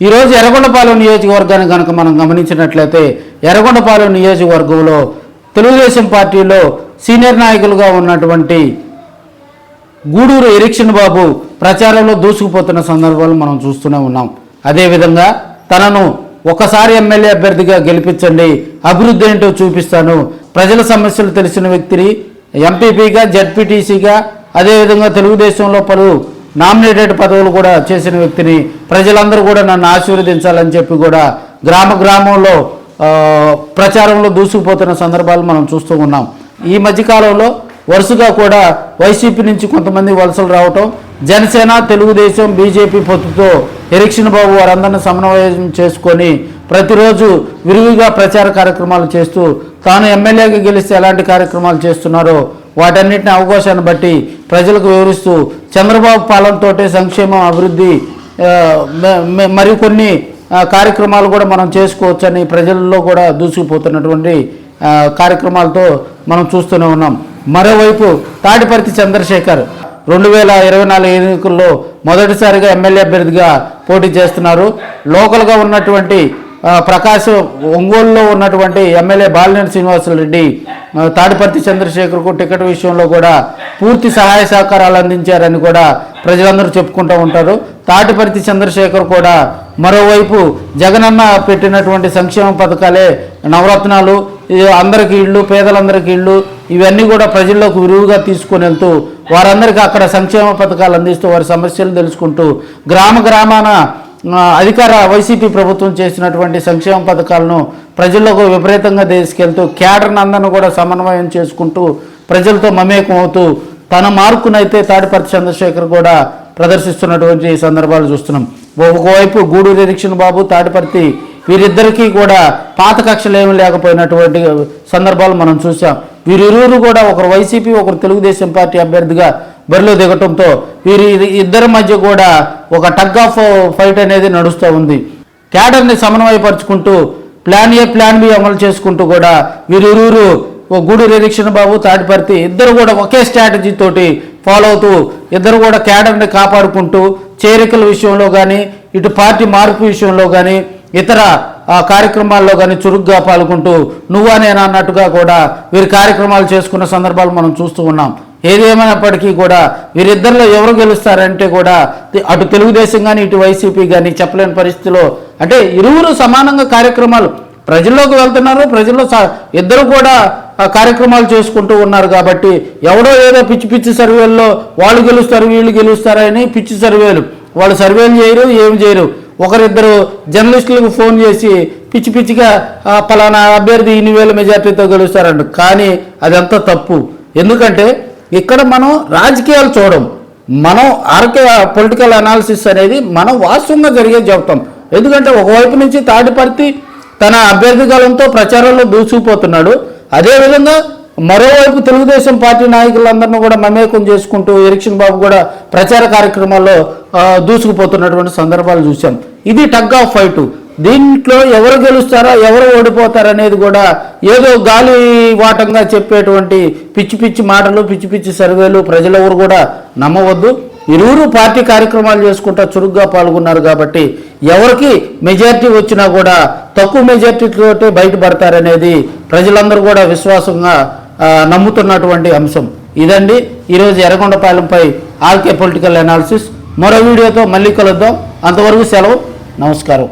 ఈరోజు ఎర్రగొండపాలెం నియోజకవర్గాన్ని కనుక మనం గమనించినట్లయితే ఎర్రగొండపాలెం నియోజకవర్గంలో తెలుగుదేశం పార్టీలో సీనియర్ నాయకులుగా ఉన్నటువంటి గూడూరు ఎరిక్షన్ బాబు ప్రచారంలో దూసుకుపోతున్న సందర్భాలు మనం చూస్తూనే ఉన్నాం. అదేవిధంగా తనను ఒకసారి ఎమ్మెల్యే అభ్యర్థిగా గెలిపించండి అభివృద్ధి ఏంటో చూపిస్తాను ప్రజల సమస్యలు తెలిసిన వ్యక్తిని ఎంపీపీగా జడ్పీటీసీగా అదేవిధంగా తెలుగుదేశంలో పలు నామినేటెడ్ పదవులు కూడా చేసిన వ్యక్తిని ప్రజలందరూ కూడా నన్ను ఆశీర్వదించాలని చెప్పి కూడా గ్రామ గ్రామంలో ప్రచారంలో దూసుకుపోతున్న సందర్భాలు మనం చూస్తూ ఉన్నాం. ఈ మధ్యకాలంలో వరుసగా కూడా వైసీపీ నుంచి కొంతమంది వలసలు రావటం జనసేన తెలుగుదేశం బీజేపీ పొత్తుతో ఎరిక్షన్ బాబు వారందరిని సమన్వయం చేసుకొని ప్రతిరోజు విరివిగా ప్రచార కార్యక్రమాలు చేస్తూ తాను ఎమ్మెల్యేగా గెలిస్తే ఎలాంటి కార్యక్రమాలు చేస్తున్నారో వాటన్నిటిని అవకాశాన్ని బట్టి ప్రజలకు వివరిస్తూ చంద్రబాబు పాలనతో సంక్షేమం అభివృద్ధి మరి కొన్ని కార్యక్రమాలు కూడా మనం చేసుకోవచ్చని ప్రజల్లో కూడా దూసుకుపోతున్నటువంటి కార్యక్రమాలతో మనం చూస్తూనే ఉన్నాం. మరోవైపు తాడిపర్తి చంద్రశేఖర్ రెండు వేల ఇరవై నాలుగు ఎన్నికల్లో మొదటిసారిగా ఎమ్మెల్యే అభ్యర్థిగా పోటీ చేస్తున్నారు. లోకల్గా ఉన్నటువంటి ప్రకాశం ఒంగోలులో ఉన్నటువంటి ఎమ్మెల్యే బాలినేని శ్రీనివాసరెడ్డి తాడిపర్తి చంద్రశేఖర్కు టికెట్ విషయంలో కూడా పూర్తి సహాయ సహకారాలు అందించారని కూడా ప్రజలందరూ చెప్పుకుంటూ ఉంటారు. తాటిపర్తి చంద్రశేఖర్ కూడా మరోవైపు జగనన్న పెట్టినటువంటి సంక్షేమ పథకాలే నవరత్నాలు అందరికి ఇళ్ళు పేదలందరికీ ఇళ్ళు ఇవన్నీ కూడా ప్రజల్లోకి విరివిగా తీసుకొని వెళ్తూ వారందరికీ అక్కడ సంక్షేమ పథకాలు అందిస్తూ వారి సమస్యలు తెలుసుకుంటూ గ్రామ గ్రామాన అధికార వైసీపీ ప్రభుత్వం చేసినటువంటి సంక్షేమ పథకాలను ప్రజల్లోకి విపరీతంగా తీసుకెళ్తూ క్యాడర్ అందరిని కూడా సమన్వయం చేసుకుంటూ ప్రజలతో మమేకం అవుతూ తన మార్కునైతే తాడిపర్తి చంద్రశేఖర్ కూడా ప్రదర్శిస్తున్నటువంటి సందర్భాలు చూస్తున్నాం. ఒకవైపు గూడూరు దీక్షణ బాబు తాడిపర్తి వీరిద్దరికీ కూడా పాత కక్షలు ఏమీ లేకపోయినటువంటి సందర్భాలు మనం చూసాం వీరిరువురు కూడా ఒకరు వైసీపీ ఒకరు తెలుగుదేశం పార్టీ అభ్యర్థిగా బరిలో దిగటంతో వీరి ఇద్దరి మధ్య కూడా ఒక టగ్ ఆఫ్ ఫైట్ అనేది నడుస్తూ ఉంది. క్యాడర్ని సమన్వయపరుచుకుంటూ ప్లాన్ ఏ ప్లాన్ బి అమలు చేసుకుంటూ కూడా వీరిరువురు ఓ గూడూరు ఎరిక్షన్ బాబు తాటిపర్తి ఇద్దరు కూడా ఒకే స్ట్రాటజీ తోటి ఫాలో అవుతూ ఇద్దరు కూడా క్యాడర్ని కాపాడుకుంటూ చేరికల విషయంలో కానీ ఇటు పార్టీ మార్పు విషయంలో కానీ ఇతర ఆ, కార్యక్రమాల్లో కానీ చురుగ్గా పాల్గొంటూ నువ్వా నేనా అన్నట్టుగా కూడా వీరి కార్యక్రమాలు చేసుకున్న సందర్భాలు మనం చూస్తూ ఉన్నాం. ఏదేమైనప్పటికీ కూడా వీరిద్దరిలో ఎవరు గెలుస్తారంటే కూడా అటు తెలుగుదేశం కానీ ఇటు వైసీపీ కానీ చెప్పలేని పరిస్థితిలో అంటే ఇరువురు సమానంగా కార్యక్రమాలు ప్రజల్లోకి వెళ్తున్నారు ప్రజల్లో స- ఇద్దరు కూడా కార్యక్రమాలు చేసుకుంటూ ఉన్నారు కాబట్టి ఎవడో ఏదో పిచ్చి పిచ్చి సర్వేల్లో వాళ్ళు గెలుస్తారు వీళ్ళు గెలుస్తారని పిచ్చి సర్వేలు. వాళ్ళు సర్వేలు చేయరు ఏం చేయరు. ఒకరిద్దరు జర్నలిస్టులకు ఫోన్ చేసి పిచ్చి పిచ్చిగా పలానా అభ్యర్థి ఇన్ని వేల మెజార్టీతో గెలుస్తారంట. కానీ అదంతా తప్పు. ఎందుకంటే ఇక్కడ మనం రాజకీయాలు చూడం మనం ఆర్కే పొలిటికల్ అనాలిసిస్ అనేది మనం వాస్తవంగా జరిగే చెప్తాం ఎందుకంటే ఒకవైపు నుంచి తాడిపర్తి తన అభ్యర్థి కాలంతో ప్రచారంలో దూసుకుపోతున్నాడు. అదేవిధంగా మరోవైపు తెలుగుదేశం పార్టీ నాయకులందరినీ కూడా మమేకం చేసుకుంటూ ఎరిక్షన్ బాబు కూడా ప్రచార కార్యక్రమాల్లో దూసుకుపోతున్నటువంటి సందర్భాలు చూసాం ఇది టగ్ ఆఫ్ ఫైట్. దీంట్లో ఎవరు గెలుస్తారా ఎవరు ఓడిపోతారు అనేది కూడా ఏదో గాలి వాటంగా చెప్పేటువంటి పిచ్చి పిచ్చి మాటలు పిచ్చి పిచ్చి సర్వేలు ప్రజలెవరు కూడా నమ్మవద్దు. ఇరువురు పార్టీ కార్యక్రమాలు చేసుకుంటా చురుగ్గా పాల్గొన్నారు కాబట్టి ఎవరికి మెజారిటీ వచ్చినా కూడా తక్కువ మెజారిటీతోటే బయటపడతారనేది ప్రజలందరూ కూడా విశ్వాసంగా నమ్ముతున్నటువంటి అంశం. ఇదండి. ఈరోజు ఎర్రగొండపాలెంపై ఆర్కే పొలిటికల్ అనాలిసిస్. మరో వీడియోతో మళ్ళీ కలుద్దాం. అంతవరకు సెలవు. నమస్కారం.